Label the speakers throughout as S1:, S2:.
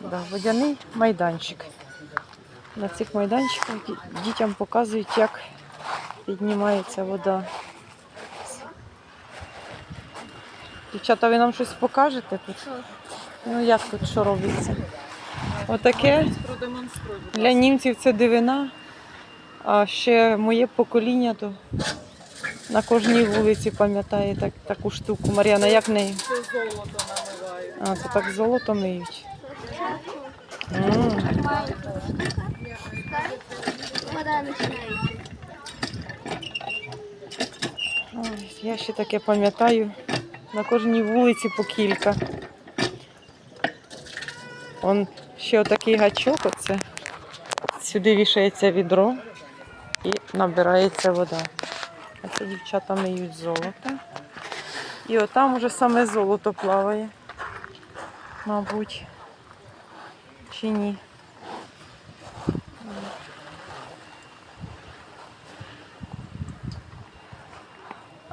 S1: Да, водяний майданчик. На цих майданчиках дітям показують, як піднімається вода. Дівчата, ви нам щось покажете тут? Ну як тут що робиться? Отаке для німців це дивина. А ще моє покоління то на кожній вулиці пам'ятає так, таку штуку. Мар'яна, як нею?
S2: Це золото намивають.
S1: А, це так золото миють.
S3: Вода починає.
S1: Ой, я ще таке пам'ятаю. На кожній вулиці по кілька. Он ще отакий гачок, оце. Сюди вішається відро і набирається вода. А це дівчата миють золото. І отам уже саме золото плаває. Мабуть. Чи ні?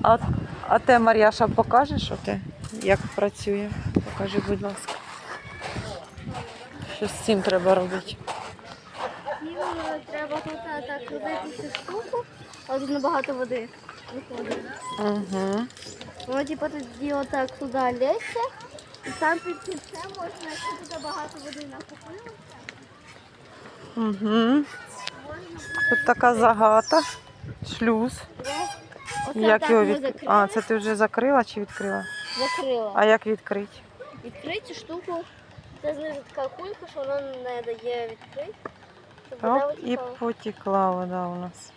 S1: А, а те, Мар'яша, покажеш, що ти, як працює? Покажи, будь ласка. Що з цим треба робити?
S3: Треба тут так робити цю штуку, а тут набагато води виходить.
S1: Угу.
S3: Воно типу тоді отак туди лється, там під кінцем можна, якщо туди багато води накопилося,
S1: Угу. Тут така загата, шлюз.
S3: Оце
S1: Як
S3: так
S1: його
S3: ми
S1: від...
S3: закрили,
S1: А, це ти вже закрила чи відкрила?
S3: закрила.
S1: А як відкрити?
S3: Відкрити штуку, це знизу така кулька, що вона не дає відкрити. щоб вода
S1: Оп, і
S3: витікала.
S1: потекла вода у нас.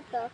S3: Отак.